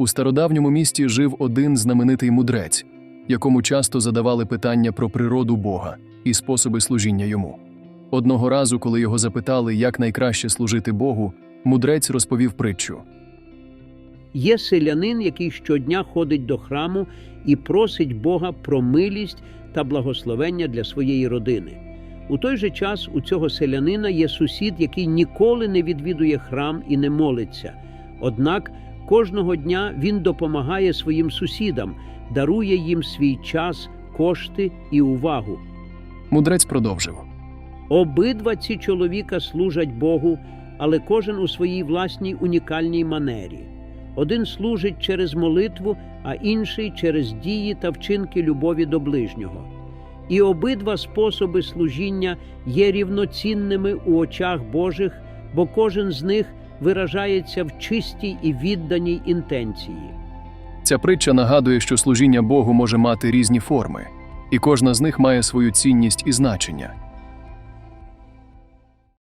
У стародавньому місті жив один знаменитий мудрець, якому часто задавали питання про природу Бога і способи служіння йому. Одного разу, коли його запитали, як найкраще служити Богу, мудрець розповів притчу. Є селянин, який щодня ходить до храму і просить Бога про милість та благословення для своєї родини. У той же час у цього селянина є сусід, який ніколи не відвідує храм і не молиться. Однак кожного дня він допомагає своїм сусідам, дарує їм свій час, кошти і увагу. Мудрець продовжив. Обидва ці чоловіка служать Богу, але кожен у своїй власній унікальній манері. Один служить через молитву, а інший через дії та вчинки любові до ближнього. І обидва способи служіння є рівноцінними у очах Божих, бо кожен з них виражається в чистій і відданій інтенції. Ця притча нагадує, що служіння Богу може мати різні форми, і кожна з них має свою цінність і значення.